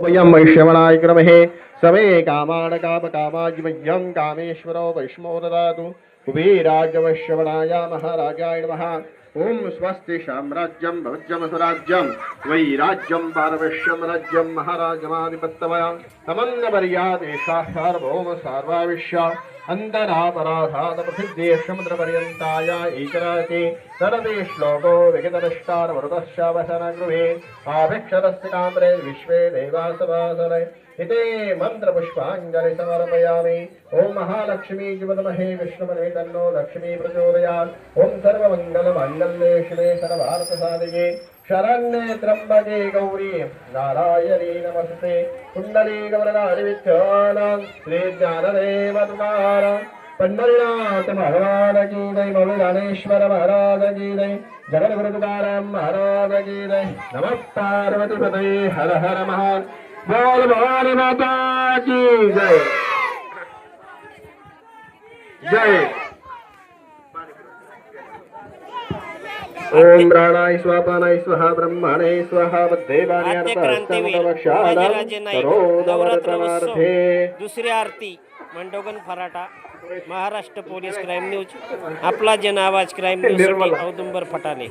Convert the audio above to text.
వయం వైష్ణవనాయ క్రమహే సమే కామాడ కామ కామాజ్మయ్యం కామేశ్వరో వైష్ణో దాతు కుబీరాజవశ్రవణాయ మహారాజాయ నమ. ఓం స్వస్తి సామ్రాజ్యం భవజ్యమసురాజ్యం వైరాజ్యం పారవశ్యం రాజ్యం మహారాజమాధిపత్తమయ సమన్నవర్యాదేశాసార్వౌమ సార్వావిశ్య అంతరాపరాధాత ప్రసిద్ధేషముద్రపర్యంతాయ ఈచరాతి తరతి శ్లోకో విగతరష్టారమృతశ్చావసన గృహే ఆభిక్షరస్తి కామ్రే విశ్వే దేవాసవాసరే इति मन्त्रपुष्पाञ्जलि समर्पयामि ॐ महालक्ष्मी जीवनमहे विष्णुमने तन्नो लक्ष्मी प्रचोदयात् ॐ सर्वमङ्गलमाङ्गल्ये शिवे सर्वार्थसाधिके शरण्ये त्र्यम्बके गौरी नारायणी नमस्ते कुण्डली गौरनारिविच्छानां श्रीज्ञानदेव तुकाराम् पंढरीनाथ भगवान की जय मौली ज्ञानेश्वर महाराज की जय जगद्गुरु तुकाराम महाराज की जय नमः पार्वती पते हर हर महान बोल भवानी माता की जय। जय। ओम प्राणाय स्वापानाय स्वाहा ब्रह्मणे स्वाहा उत्सव दुसरी आरती मंडोगन फराटा महाराष्ट्र पोलीस क्राईम न्यूज आपला जन आवाज क्राईम न्यूज औदुंबर फटाणे